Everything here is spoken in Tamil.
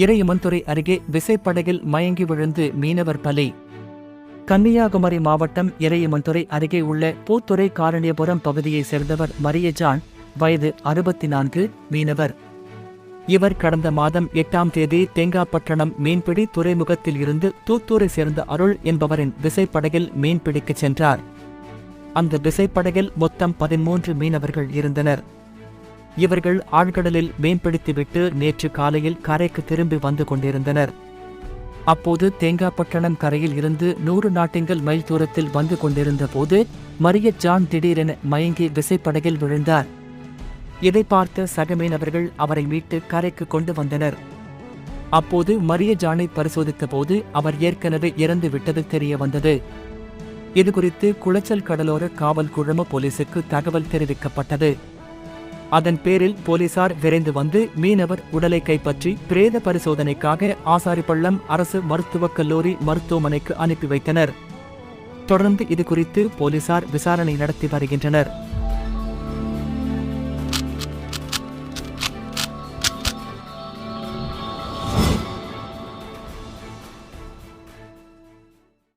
இறையமன்துறை அருகே விசைப்படகில் மயங்கி விழுந்து மீனவர் பலி. கன்னியாகுமரி மாவட்டம் இறையமன்துறை அருகே உள்ள பூத்துறை காரணியபுரம் பகுதியைச் சேர்ந்தவர் மரியஜான் வயது அறுபத்தி நான்கு மீனவர். இவர் கடந்த மாதம் எட்டாம் தேதி தேங்காப்பட்டணம் மீன்பிடி துறைமுகத்தில் இருந்து தூத்தூரை சேர்ந்த அருள் என்பவரின் விசைப்படகில் மீன்பிடிக்கச் சென்றார். அந்த விசைப்படகில் மொத்தம் பதிமூன்று மீனவர்கள் இருந்தனர். இவர்கள் ஆழ்கடலில் மீன்பிடித்துவிட்டு நேற்று காலையில் கரைக்கு திரும்பி வந்து கொண்டிருந்தனர். அப்போது தேங்காப்பட்டணம் கரையில் இருந்து நூறு நாட்டிங்கள் மைல் தூரத்தில் வந்து கொண்டிருந்த போது மரிய ஜான் திடீரென மயங்கி விசைப்படகில் விழுந்தார். இதை பார்த்த சகமீனவர்கள் அவரை மீட்டு கரைக்கு கொண்டு வந்தனர். அப்போது மரிய ஜானை பரிசோதித்த போது அவர் ஏற்கனவே இறந்து விட்டது தெரிய வந்தது. இதுகுறித்து குளச்சல் கடலோர காவல் குழும போலீசுக்கு தகவல் தெரிவிக்கப்பட்டது. அதன் பேரில் போலீசார் விரைந்து வந்து மீனவர் உடலை கைப்பற்றி பிரேத பரிசோதனைக்காக ஆசாரிப்பள்ளம் அரசு மருத்துவக் கல்லூரி மருத்துவமனைக்கு அனுப்பி வைத்தனர். தொடர்ந்து இதுகுறித்து போலீசார் விசாரணை நடத்தி வருகின்றனர்.